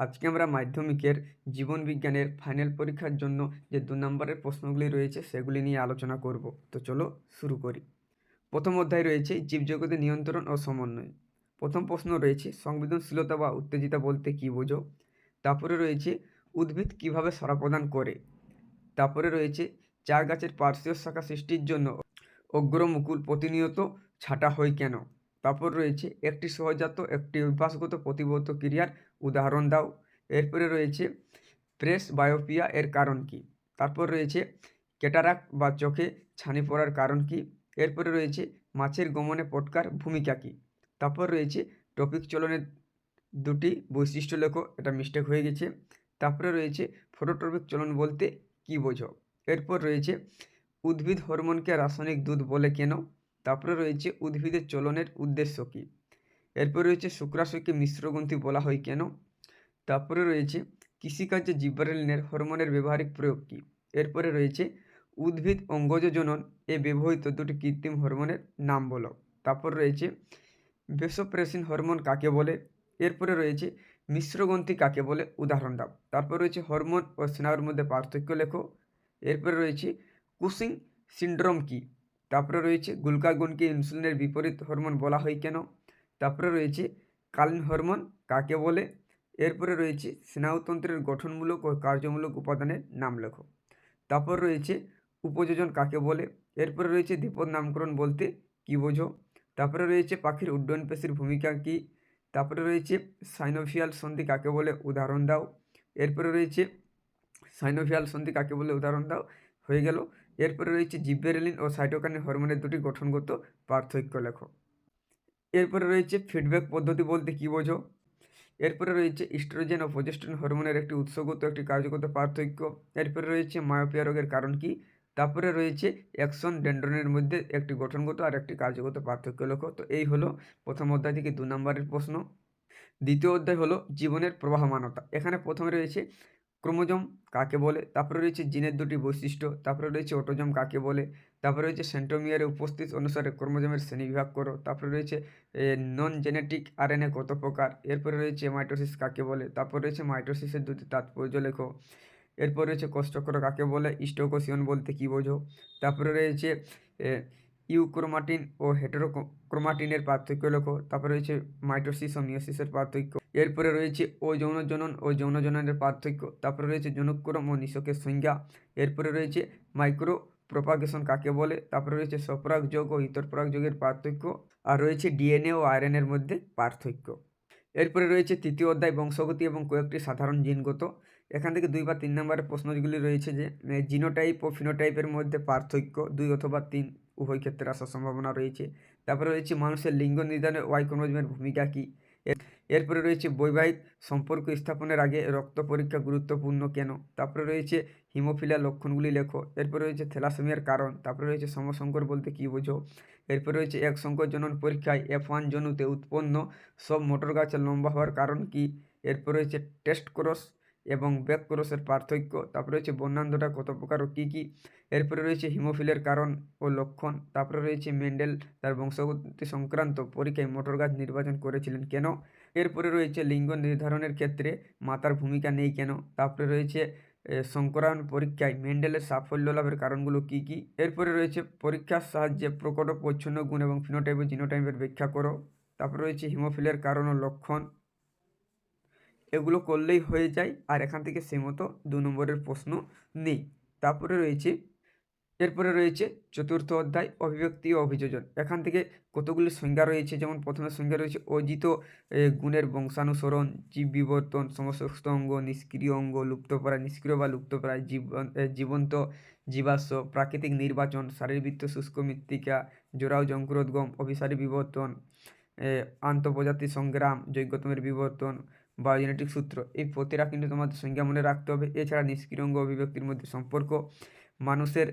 আজকে আমরা মাধ্যমিকের জীবন বিজ্ঞানের ফাইনাল পরীক্ষার জন্য যে দু নম্বরের প্রশ্নগুলি রয়েছে, সেগুলি নিয়ে আলোচনা করব। তো চলো শুরু করি। প্রথম অধ্যায় রয়েছে জীবজগতের নিয়ন্ত্রণ ও সমন্বয়। প্রথম প্রশ্ন রয়েছে, সংবেদনশীলতা বা উত্তেজিতা বলতে কী বোঝো? তারপরে রয়েছে, উদ্ভিদ কীভাবে সাড়া প্রদান করে? তারপরে রয়েছে চা গাছের পার্শ্বীয় শাখা সৃষ্টির জন্য অগ্রমুকুল প্রতিনিয়ত ছাঁটা হয় কেন? তারপর রয়েছে একটি সহজাত, একটি অভ্যাসগত প্রতিবদ্ধ ক্রিয়ার উদাহরণ দাও। এরপরে রয়েছে প্রেস বায়োপিয়া এর কারণ কি? তারপর রয়েছে ক্যাটারাক্ট বা চোখে ছানি পড়ার কারণ কি? এরপরে রয়েছে মাছের গমনে পটকার ভূমিকা কী? তারপর রয়েছে টপিক চলনের দুটি বৈশিষ্ট্য লেখো, এটা মিস্টেক হয়ে গেছে। তারপরে রয়েছে ফটোট্রপিক চলন বলতে কী বোঝো? এরপর রয়েছে উদ্ভিদ হরমোনকে রাসায়নিক দুধ বলে কেন? তারপরে রয়েছে উদ্ভিদের চলনের উদ্দেশ্য কী? এরপর রয়েছে শুক্রাশয়কে মিশ্রগ্রন্থি বলা হয় কেন? তারপরে রয়েছে কৃষিকার্যে জিব্বারেলিনের হরমোনের ব্যবহারিক প্রয়োগ কী? এরপরে রয়েছে উদ্ভিদ অঙ্গজ জনন এ ব্যবহৃত দুটি কৃত্রিম হরমোনের নাম বলো। তারপর রয়েছে ভেসোপ্রেসিন হরমোন কাকে বলে? এরপরে রয়েছে মিশ্রগ্রন্থি কাকে বলে? উদাহরণ দাও। তারপর রয়েছে হরমোন ও স্নায়ুর মধ্যে পার্থক্য লেখো। এরপরে রয়েছে কুসিং সিন্ড্রোম কী? তারপরে রয়েছে গুলকাগুনকে ইনসুলিনের বিপরীত হরমোন বলা হয় কেন? তারপরে রয়েছে কালীন হরমোন কাকে বলে? এরপরে রয়েছে স্নায়ুতন্ত্রের গঠনমূলক ও কার্যমূলক উপাদানের নাম লেখো। তারপর রয়েছে উপযোজন কাকে বলে? এরপরে রয়েছে দ্বিপদ নামকরণ বলতে কী বোঝো? তারপরে রয়েছে পাখির উড্ডয়ন পেশির ভূমিকা কী? তারপরে রয়েছে সাইনোফিয়াল সন্ধি কাকে বলে? উদাহরণ দাও। এরপরে রয়েছে সাইনোফিয়াল সন্ধি কাকে বলে? উদাহরণ দাও। হয়ে গেল। এরপরে রয়েছে জিব্বেরেলিন ও সাইটোকাইনিন হরমোনের দুটি গঠনগত পার্থক্য, লেখো। এরপরে রয়েছে ফিডব্যাক পদ্ধতি বলতে কী বোঝো? এরপরে রয়েছে ইস্ট্রোজেন ও প্রজেস্ট্রন হরমোনের একটি উৎসগত, একটি কার্যগত পার্থক্য। এরপরে রয়েছে মায়োপিয়া রোগের কারণ কী? তারপরে রয়েছে অ্যাকশন ডেন্ড্রনের মধ্যে একটি গঠনগত আর একটি কার্যগত পার্থক্য, লেখো। তো এই হলো প্রথম অধ্যায় থেকে দু নম্বরের প্রশ্ন। দ্বিতীয় অধ্যায় হলো জীবনের প্রবাহমানতা। এখানে প্রথমে রয়েছে ক্রোমোজম কাকে বলে? তারপরে রয়েছে জিনের দুটি বৈশিষ্ট্য, তারপরে রয়েছে অটোজম কাকে বলে? তারপরে রয়েছে সেন্টোমিয়ারের উপস্থিত অনুসারে ক্রোমোজমের শ্রেণীবিভাগ করো। তারপরে রয়েছে নন জেনেটিক আরএনএ কত প্রকার? এরপরে রয়েছে মাইটোসিস কাকে বলে? তারপরে রয়েছে মাইটোসিসের দুটি তাৎপর্য লেখো। এরপর রয়েছে কোষ্ঠক্র কাকে বলে? স্টোকোসিয়ন বলতে কী বোঝো? তারপরে রয়েছে ইউক্রোমাটিন ও হেটেরোক্রোমাটিনের পার্থক্য লেখো। তারপরে রয়েছে মাইটোসিস ও মিওসিসের পার্থক্য। এরপরে রয়েছে ও যৌন জনন, ও যৌন জননের পার্থক্য। তারপরে রয়েছে জনুক্রম ও নিষকের সংজ্ঞা। এরপরে রয়েছে মাইক্রো প্রপাগেশন কাকে বলে? তারপরে রয়েছে সপরাগ যোগ ও ইতরপরাগ যোগের পার্থক্য। আর রয়েছে ডিএনএ ও আয়রনের মধ্যে পার্থক্য। এরপরে রয়েছে তৃতীয় অধ্যায়, বংশগতি এবং কয়েকটি সাধারণ জিনগত। এখান থেকে দুই বা তিন নম্বরের প্রশ্নগুলি রয়েছে যে জিনোটাইপ ও ফিনোটাইপের মধ্যে পার্থক্য দুই অথবা তিন উভয় ক্ষেত্রে আসার সম্ভাবনা রয়েছে। তারপরে রয়েছে মানুষের লিঙ্গ নির্ধারণে ওয়াই ক্রোমোজোমের ভূমিকা কী? এরপরে রয়েছে বৈবাহিক সম্পর্ক স্থাপনের আগে রক্ত পরীক্ষা গুরুত্বপূর্ণ কেন? তারপরে রয়েছে হিমোফিলিয়া লক্ষণগুলি লেখো। এরপরে রয়েছে থ্যালাসেমিয়ার কারণ। তারপরে রয়েছে সমসংকর বলতে কী বোঝো? এরপরে রয়েছে এক সংকর জনন পরীক্ষায় এফ ওয়ান জনুতে উৎপন্ন সব মোটর গাছের লম্বা হওয়ার কারণ কি? এরপর রয়েছে টেস্ট ক্রস এবং ব্যাক ক্রসের পার্থক্য। তারপরে রয়েছে বন্যান্ধটা, কত প্রকার ও কী কী? এরপরে রয়েছে হিমোফিলের কারণ ও লক্ষণ। তারপরে রয়েছে মেন্ডেল, তার বংশগতি সংক্রান্ত পরীক্ষায় মোটর গাছ নির্বাচন করেছিলেন কেন? এরপরে রয়েছে লিঙ্গ নির্ধারণের ক্ষেত্রে মাতার ভূমিকা নেই কেন? তারপরে রয়েছে সংকরায়ন পরীক্ষায় মেন্ডেলের সাফল্য লাভের কারণগুলো কী কী? এরপরে রয়েছে পরীক্ষার সাহায্যে প্রকট ও পরিচ্ছন্ন গুণ এবং ফিনোটাইপ ও জিনোটাইপের ব্যাখ্যা করো। তারপরে রয়েছে হিমোফিলের কারণ ও লক্ষণ। এগুলো করলেই হয়ে যায়। আর এখান থেকে সে মতো দু নম্বরের প্রশ্ন নেই। তারপরে রয়েছে, এরপরে রয়েছে চতুর্থ অধ্যায়, অভিব্যক্তি ও অভিযোজন। এখান থেকে কতগুলি সংজ্ঞা রয়েছে? যেমন প্রথমে সংজ্ঞা রয়েছে অজিত গুণের বংশানুসরণ, জীব বিবর্তন সমস্ত অঙ্গ, নিষ্ক্রিয় অঙ্গ, লুপ্তপ্রায়, নিষ্ক্রিয় বা লুপ্তপ্রায় জীবন জীবন্ত, জীবাশ্ম, প্রাকৃতিক নির্বাচন, শারীরবৃত্ত, শুষ্ক মৃত্তিকা জোড়াও জঙ্কুরোদ্গম অভিসারী বিবর্তন আন্তঃপ্রজাতি সংগ্রাম যোগ্যতমের বিবর্তন বায়োজেনেটিক সূত্র। এই প্রতিটা কিন্তু তোমাদের সংজ্ঞা মনে রাখতে হবে। এছাড়া নিষ্ক্রিয় অঙ্গ অভিব্যক্তির মধ্যে সম্পর্ক। মানুষের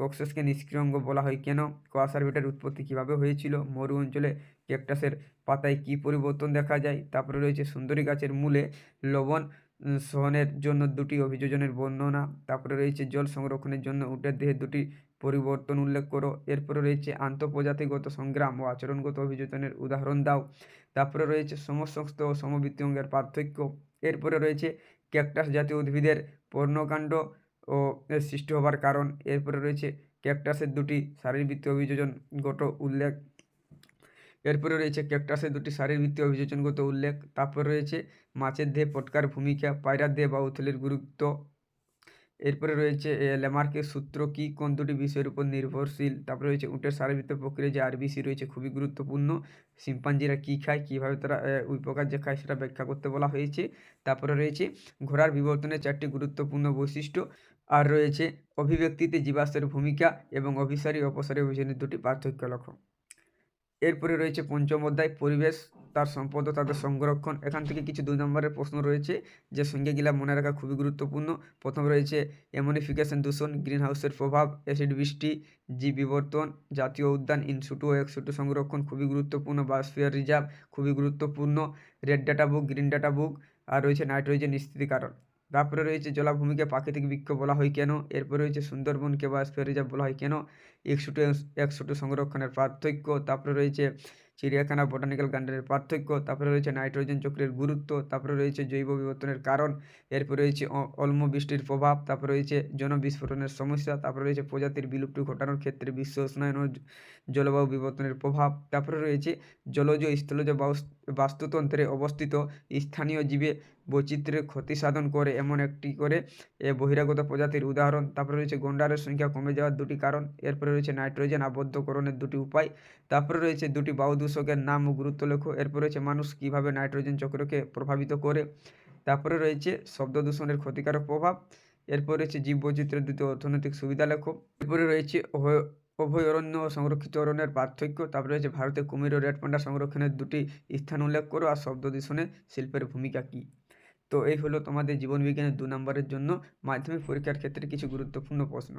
কক্সেসকে নিষ্ক্রিয়ঙ্গ বলা হয় কেন? কোয়াসারভিটার উৎপত্তি কীভাবে হয়েছিল? মরু অঞ্চলে ক্যাকটাসের পাতায় কী পরিবর্তন দেখা যায়? তারপরে রয়েছে সুন্দরী গাছের মূলে লবণ সহনের জন্য দুটি অভিযোজনের বর্ণনা। তারপরে রয়েছে জল সংরক্ষণের জন্য উটের দেহে দুটি পরিবর্তন উল্লেখ করো। এরপরে রয়েছে আন্তঃপ্রজাতিগত সংগ্রাম ও আচরণগত অভিযোজনের উদাহরণ দাও। তারপরে রয়েছে সমসংস্থ ও সমবৃত্তি অঙ্গের পার্থক্য। এরপরে রয়েছে ক্যাকটাস জাতীয় উদ্ভিদের পর্ণকাণ্ড ও সৃষ্টি হবার কারণ। এরপরে রয়েছে ক্যাকটাসের দুটি শারীরবৃত্তীয় অভিযোজনগত উল্লেখ। এরপরে রয়েছে ক্যাকটাসের দুটি শারীরবৃত্তীয় অভিযোজনগত উল্লেখ। তারপর রয়েছে মাছের দেহে পটকার ভূমিকা, পায়রার দেহে বা উথলের গুরুত্ব এরপরে রয়েছে ল্যামার্কের সূত্র কি, কোন দুটি বিষয়ের উপর নির্ভরশীল? তারপরে রয়েছে, উটের শারীরবৃত্তীয় প্রক্রিয়া যে আরবিসি রয়েছে খুবই গুরুত্বপূর্ণ। শিম্পাঞ্জিরা কী খায়, কীভাবে তারা প্রকার যে খায় সেটা ব্যাখ্যা করতে বলা হয়েছে। তারপরে রয়েছে, ঘোড়ার বিবর্তনের চারটি গুরুত্বপূর্ণ বৈশিষ্ট্য। আর রয়েছে, অভিব্যক্তিতে জীবাশ্মের ভূমিকা এবং অভিসারী অপসারী অভিযানের দুটি পার্থক্য লক্ষ্য। এরপরে রয়েছে পঞ্চম অধ্যায়, পরিবেশ, তার সম্পদ তাদের সংরক্ষণ। এখান থেকে কিছু দুই নম্বরের প্রশ্ন রয়েছে, যে সঙ্গেগুলা মনে রাখা খুবই গুরুত্বপূর্ণ। প্রথম রয়েছে, এমনিফিকেশন দূষণ গ্রিন হাউসের প্রভাব, অ্যাসিড বৃষ্টি, জীব বিবর্তন, জাতীয় উদ্যান ইনসুটু ও একসুটু সংরক্ষণ খুবই গুরুত্বপূর্ণ। বায়োস্ফিয়ার রিজার্ভ খুবই গুরুত্বপূর্ণ। Red data book, green data book, আর রয়েছে নাইট্রোজেন স্থিতিকারণ তারপরে রয়েছে জলাভূমিকে প্রাকৃতিক বৃক্ষ বলা হয় কেন? এরপরে রয়েছে সুন্দরবনকে বায়োস্ফিয়ার রিজার্ভ বলা হয় কেন? একশুটু একশুটু সংরক্ষণের পার্থক্য, তারপরে রয়েছে চিড়িয়াখানা বোটানিক্যাল গার্ডেনের পার্থক্য, তারপরে রয়েছে নাইট্রোজেন চক্রের গুরুত্ব, তারপরে রয়েছে জৈব বিবর্তনের কারণ, এরপরে রয়েছে অ- অম্ল বৃষ্টির প্রভাব, তারপরে রয়েছে জনবিস্ফোরণের সমস্যা, তারপরে রয়েছে প্রজাতির বিলুপ্তি ঘটানোর ক্ষেত্রে বিশ্ব উষ্ণায়ন ও জলবায়ু বিবর্তনের প্রভাব, তারপরে রয়েছে জলজ স্থলজ বাস্তুতন্ত্রে অবস্থিত স্থানীয় জীবে বৈচিত্র্যের ক্ষতি সাধন করে এমন একটি করে এ বহিরাগত প্রজাতির উদাহরণ। তারপরে রয়েছে গন্ডারের সংখ্যা কমে যাওয়ার দুটি কারণ। এরপরে রয়েছে নাইট্রোজেন আবদ্ধকরণের দুটি উপায়। তারপরে রয়েছে দুটি বায়ু দূষকের নাম ও গুরুত্ব লেখো। এরপরে রয়েছে মানুষ কীভাবে নাইট্রোজেন চক্রকে প্রভাবিত করে। তারপরে রয়েছে শব্দ দূষণের ক্ষতিকারক প্রভাব। এরপর রয়েছে জীববৈচিত্র্যের দুটি অর্থনৈতিক সুবিধা লেখো। এরপরে রয়েছে অভয় অভয়ারণ্য ও সংরক্ষিত অরণ্যের পার্থক্য। তারপরে রয়েছে ভারতে কুমির ও রেড পান্ডা সংরক্ষণের দুটি স্থান উল্লেখ করো। আর শব্দ দূষণে শিল্পের ভূমিকা কী? তো এই হলো তোমাদের জীবনবিজ্ঞানের দু নম্বরের জন্য মাধ্যমিক পরীক্ষার ক্ষেত্রে কিছু গুরুত্বপূর্ণ প্রশ্ন।